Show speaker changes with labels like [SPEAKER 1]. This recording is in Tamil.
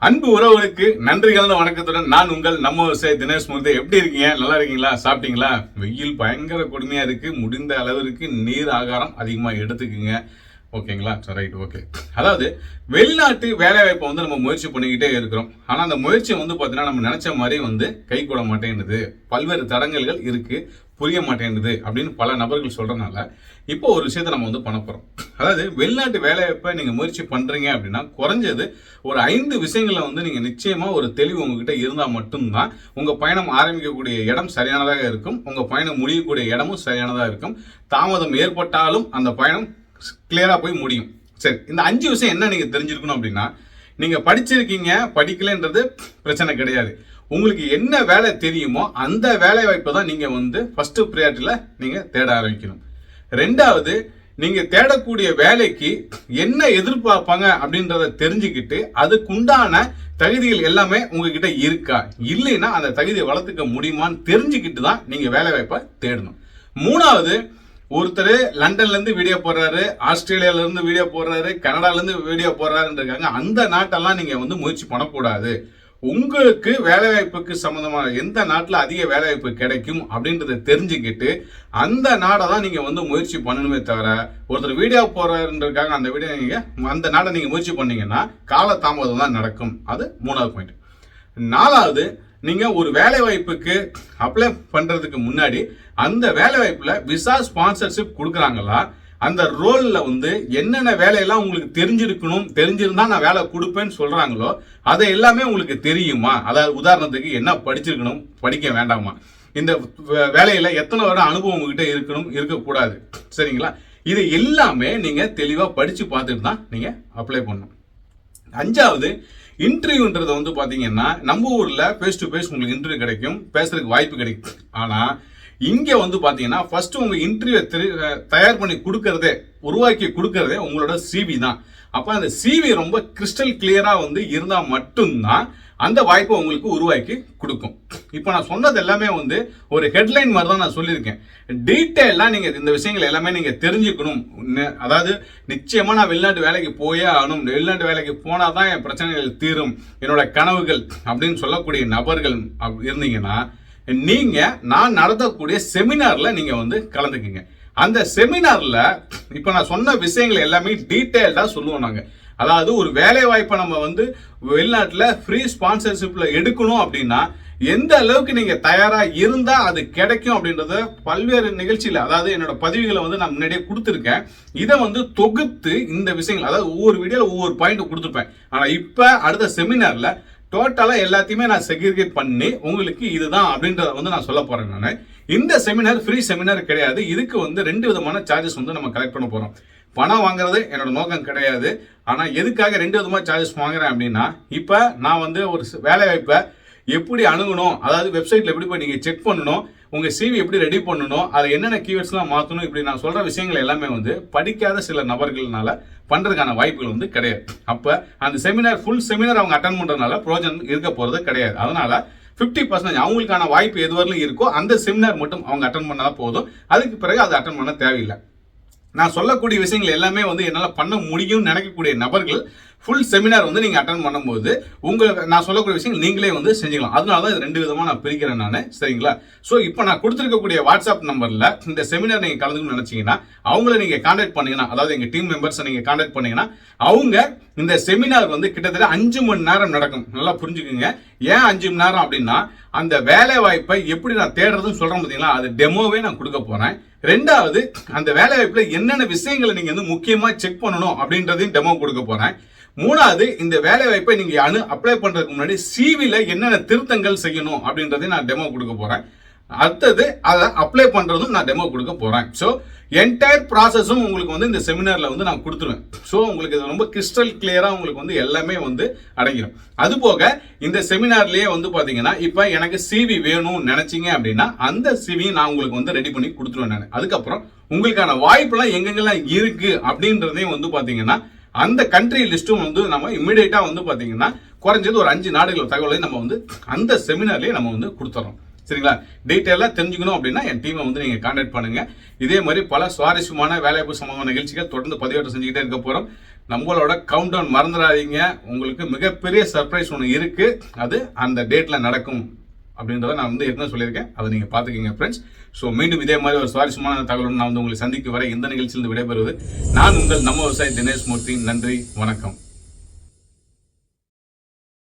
[SPEAKER 1] அன்பு உறவுகளுக்கு நன்றி கலந்த வணக்கத்துடன் நான் உங்கள் நம்ம விவசாய தினேஷ் மூர்த்தி. எப்படி இருக்கீங்க? நல்லா இருக்கீங்களா? சாப்பிட்டீங்களா? வெயில் பயங்கர கொடுமையா இருக்கு. முடிந்த அளவிற்கு நீர் ஆகாரம் அதிகமா எடுத்துக்குங்க. ஓகேங்களா? ரைட் ஓகே அதாவது வெளிநாட்டு வேலை வாய்ப்பை வந்து நம்ம முயற்சி பண்ணிக்கிட்டே இருக்கிறோம். ஆனால் அந்த முயற்சி வந்து பார்த்தீங்கன்னா நம்ம நினச்ச மாதிரி வந்து கை கூட மாட்டேங்குது. பல்வேறு தடங்கல்கள் இருக்குது புரிய மாட்டேங்குது அப்படின்னு பல நபர்கள் சொல்கிறனால இப்போ ஒரு விஷயத்தை நம்ம வந்து பண்ண போகிறோம் அதாவது வெளிநாட்டு வேலைவாய்ப்பை நீங்கள் முயற்சி பண்ணுறீங்க அப்படின்னா குறைஞ்சது ஒரு ஐந்து விஷயங்களை வந்து நீங்கள் நிச்சயமாக ஒரு தெளிவு உங்ககிட்ட இருந்தால் மட்டும்தான் உங்கள் பயணம் ஆரம்பிக்கக்கூடிய இடம் சரியானதாக இருக்கும். உங்கள் பயணம் முடியக்கூடிய இடமும் சரியானதாக இருக்கும். தாமதம் ஏற்பட்டாலும் அந்த பயணம் கிளியராக போய் முடியும். சரி இந்த அஞ்சு விஷயம் என்ன நீங்கள் தெரிஞ்சிருக்கணும் அப்படின்னா நீங்கள் படிச்சிருக்கீங்க படிக்கலைன்றது பிரச்சனை கிடையாது. உங்களுக்கு என்ன வேலை தெரியுமோ அந்த வேலை வாய்ப்பை தான் நீங்கள் வந்து ஃபஸ்ட்டு ப்ரியாரிட்டியில் நீங்கள் தேட ஆரம்பிக்கணும். ரெண்டாவது நீங்கள் தேடக்கூடிய வேலைக்கு என்ன எதிர்பார்ப்பாங்க அப்படின்றத தெரிஞ்சுக்கிட்டு அதுக்குண்டான தகுதிகள் எல்லாமே உங்ககிட்ட இருக்கா? இல்லைன்னா அந்த தகுதியை வளர்த்துக்க முடியுமான்னு தெரிஞ்சுக்கிட்டு தான் நீங்கள் வேலை வாய்ப்பை தேடணும். மூணாவது ஒருத்தர் லண்டன்லேருந்து வீடியோ போடுறாரு ஆஸ்திரேலியாவிலேருந்து வீடியோ போடுறாரு கனடாலேருந்து வீடியோ போடுறாருன்னு இருக்காங்க அந்த நாட்டெல்லாம் நீங்கள் வந்து முயற்சி பண்ணக்கூடாது. உங்களுக்கு வேலைவாய்ப்புக்கு சம்மந்தமான எந்த நாட்டில் அதிக வேலைவாய்ப்பு கிடைக்கும் அப்படின்றத தெரிஞ்சுக்கிட்டு அந்த நாடை தான் நீங்கள் வந்து முயற்சி பண்ணணுமே தவிர ஒருத்தர் வீடியோ போடுறாருன்றிருக்காங்க அந்த வீடியோ நீங்கள் அந்த நாடை நீங்கள் முயற்சி பண்ணீங்கன்னா கால தாமதம் தான் நடக்கும். அது மூணாவது பாயிண்ட் நாலாவது நீங்கள் ஒரு வேலை வாய்ப்புக்கு அப்ளை பண்ணுறதுக்கு முன்னாடி அந்த வேலை வாய்ப்பில் விசா ஸ்பான்சர்ஷிப் கொடுக்குறாங்களா? அந்த ரோலில் வந்து என்னென்ன வேலையெல்லாம் உங்களுக்கு தெரிஞ்சிருக்கணும் தெரிஞ்சிருந்தா நான் வேலை கொடுப்பேன்னு சொல்கிறாங்களோ அதை எல்லாமே உங்களுக்கு தெரியுமா? அதாவது உதாரணத்துக்கு என்ன படிச்சிருக்கணும் படிக்க வேண்டாமா? இந்த வேலையில் எத்தனை வருடம் அனுபவம் உங்ககிட்ட இருக்கணும் இருக்கக்கூடாது. சரிங்களா? இது எல்லாமே நீங்கள் தெளிவாக படித்து பார்த்துட்டு தான் நீங்கள் அப்ளை பண்ணணும். அஞ்சாவது இன்டர்வியூன்றது வந்து பார்த்தீங்கன்னா நம்ம ஊரில் ஃபேஸ் டு ஃபேஸ் உங்களுக்கு இன்டர்வியூ கிடைக்கும் பேசுறதுக்கு வாய்ப்பு கிடைக்கும். ஆனால் இங்கே வந்து பார்த்தீங்கன்னா ஃபர்ஸ்ட் உங்கள் இன்டர்வியூ தயார் பண்ணி கொடுக்கறதே உருவாக்கி கொடுக்கறதே உங்களோட சிவி தான். அப்போ அந்த சிவி ரொம்ப கிறிஸ்டல் கிளியராக வந்து இருந்தால் மட்டும்தான் அந்த வாய்ப்பை உங்களுக்கு உருவாக்கி கொடுக்கும். இப்போ நான் சொன்னது எல்லாமே வந்து ஒரு ஹெட்லைன் மாதிரி தான் நான் சொல்லியிருக்கேன். டீட்டெயிலாக நீங்கள் இந்த விஷயங்கள் எல்லாமே நீங்கள் தெரிஞ்சுக்கணும். அதாவது நிச்சயமாக நான் வெளிநாட்டு வேலைக்கு போயே ஆகணும். வெளிநாட்டு வேலைக்கு போனால் தான் என் பிரச்சனைகள் தீரும். என்னோட கனவுகள் அப்படின்னு சொல்லக்கூடிய நபர்கள் அப்~ இருந்தீங்கன்னா நீங்கள் நான் நடத்தக்கூடிய செமினாரில் நீங்கள் வந்து கலந்துக்குங்க. அந்த செமினார்ல இப்போ நான் சொன்ன விஷயங்கள் எல்லாமே டீட்டெயில்டாக சொல்லுவோம் நாங்கள் அதாவது ஒரு வேலை வாய்ப்பை நம்ம வந்து வெளிநாட்டில் ஃப்ரீ ஸ்பான்சர்ஷிப்பில் எடுக்கணும் அப்படின்னா எந்த அளவுக்கு நீங்கள் தயாராக இருந்தால் அது கிடைக்கும் அப்படின்றத பல்வேறு நிகழ்ச்சியில் அதாவது என்னோட பதிவுகளை வந்து நான் முன்னாடியே கொடுத்துருக்கேன். இதை வந்து தொகுத்து இந்த விஷயங்கள் அதாவது ஒவ்வொரு வீடியோவில் ஒவ்வொரு பாயிண்ட் கொடுத்துருப்பேன். ஆனால் இப்போ அடுத்த செமினாரில் டோட்டலாக எல்லாத்தையுமே நான் செக்ரிகேட் பண்ணி உங்களுக்கு இதுதான் அப்படின்றத வந்து நான் சொல்ல போகிறேன் நான். இந்த செமினார் ஃப்ரீ செமினார் கிடையாது. இதுக்கு வந்து ரெண்டு விதமான சார்ஜஸ் வந்து நம்ம கலெக்ட் பண்ண போகிறோம் பணம் வாங்குறது என்னோட நோக்கம் கிடையாது. ஆனால் எதுக்காக ரெண்டு விதமாக சார்ஜஸ் வாங்குறேன் அப்படின்னா இப்போ நான் வந்து ஒரு வேலைவாய்ப்பை வேலை வாய்ப்பை எப்படி அணுகணும் அதாவது வெப்சைட்டில் எப்படி போய் நீங்கள் செக் பண்ணணும் உங்கள் சிவி எப்படி ரெடி பண்ணணும் அதை என்னென்ன கீவேர்ட்ஸ்லாம் மாற்றணும் இப்படி நான் சொல்கிற விஷயங்கள் எல்லாமே வந்து படிக்காத சில நபர்கள்னால பண்ணுறதுக்கான வாய்ப்புகள் வந்து கிடையாது. அப்போ அந்த செமினார் ஃபுல் செமினார் அவங்க அட்டன் பண்ணுறதுனால ப்ரோஜன் இருக்க போகிறது கிடையாது. அதனால் ஃபிஃப்டி பர்சன்டேஜ் அவங்களுக்கான வாய்ப்பு எதுவரையிலும் இருக்கோ அந்த செமினார் மட்டும் அவங்க அட்டன் பண்ணால் போதும். அதுக்கு பிறகு அதை அட்டன் பண்ண தேவையில்லை. நான் சொல்லக்கூடிய விஷயங்கள் எல்லாமே வந்து என்னால் பண்ண முடியும்னு நினைக்கக்கூடிய நபர்கள் ஃபுல் செமினார் வந்து நீங்கள் அட்டன் பண்ணும்போது உங்களுக்கு நான் சொல்லக்கூடிய விஷயங்கள் நீங்களே வந்து செஞ்சுக்கலாம். அதனால தான் ரெண்டு விதமாக நான் பிரிக்கிறேன் நான். சரிங்களா? ஸோ இப்போ நான் கொடுத்துருக்கக்கூடிய வாட்ஸ்அப் நம்பரில் இந்த செமினார் நீங்கள் கலந்துக்கணும்னு நினச்சிங்கன்னா அவங்கள நீங்கள் காண்டாக்ட் பண்ணிங்கன்னா அதாவது எங்கள் டீம் மெம்பர்ஸை நீங்கள் காண்டாக்ட் பண்ணிங்கன்னா அவங்க இந்த செமினார் வந்து கிட்டத்தட்ட அஞ்சு மணி நேரம் நடக்கும். நல்லா புரிஞ்சுக்குங்க. ஏன் அஞ்சு மணி நேரம் அப்படின்னா அந்த வேலை வாய்ப்பை எப்படி நான் தேடுறதுன்னு சொல்கிறேன் பார்த்தீங்களா அது டெமோவே நான் கொடுக்க போகிறேன் ரெண்டாவது அந்த வேலை வாய்ப்பில் என்னென்ன விஷயங்களை நீங்கள் வந்து முக்கியமாக செக் பண்ணணும் அப்படின்றதையும் டெமோ கொடுக்க போகிறேன் மூணாவது இந்த வேலை வாய்ப்பை நீங்க அனு அப்ளை பண்றதுக்கு முன்னாடி சிவில என்னென்ன திருத்தங்கள் செய்யணும் அப்படின்றதையும் நான் டெமோ கொடுக்க போறேன். அடுத்தது அதை அப்ளை பண்றதும் நான் டெமோ கொடுக்க போறேன். ஸோ என்டையர் ப்ராசஸும் உங்களுக்கு வந்து இந்த செமினார்ல வந்து நான் கொடுத்துருவேன். ஸோ உங்களுக்கு இது ரொம்ப கிறிஸ்டல் கிளியரா உங்களுக்கு வந்து எல்லாமே வந்து அடங்கிடும் அது போக இந்த செமினார்லயே வந்து பாத்தீங்கன்னா இப்போ எனக்கு சிவி வேணும்னு நினைச்சீங்க அப்படின்னா அந்த சிவி நான் உங்களுக்கு வந்து ரெடி பண்ணி கொடுத்துருவேன் நான். அதுக்கப்புறம் உங்களுக்கான வாய்ப்பெல்லாம் எங்கெங்கெல்லாம் இருக்கு அப்படின்றதையும் வந்து பாத்தீங்கன்னா அந்த கண்ட்ரி லிஸ்ட்டும் வந்து நம்ம இமிடியேட்டா வந்து பார்த்தீங்கன்னா குறைஞ்சது ஒரு அஞ்சு நாடுகள் தகவலை நம்ம வந்து அந்த செமினார்லேயே நம்ம வந்து கொடுத்துறோம். சரிங்களா? டீட்டெயிலாக தெரிஞ்சுக்கணும் அப்படின்னா என் டீமை வந்து நீங்கள் காண்டாக்ட் பண்ணுங்கள் இதே மாதிரி பல சுவாரஸ்யமான வேலைவாய்ப்பு சம்பவ நிகழ்ச்சிகள் தொடர்ந்து பதிவேற்றம் செஞ்சுக்கிட்டே இருக்க போகிறோம் நம்மளோட கவுண்ட் டவுன் மறந்துடாதீங்க. உங்களுக்கு மிகப்பெரிய சர்ப்ரைஸ் ஒன்று இருக்குது அது அந்த டேட்டில் நடக்கும். அப்படின்றத நான் வந்து ஏற்கனவே சொல்லியிருக்கேன். அதை நீங்கள் பார்த்துக்கங்க ஃப்ரெண்ட்ஸ் ஸோ மீண்டும் இதே மாதிரி ஒரு சுவாரஸ்யமான தகவலும் நான் வந்து உங்களை சந்திக்க வர இந்த நிகழ்ச்சியிலிருந்து விடைபெறுவது நான் உங்கள் நம்ம விவசாயி தினேஷ் மூர்த்தி. நன்றி வணக்கம்.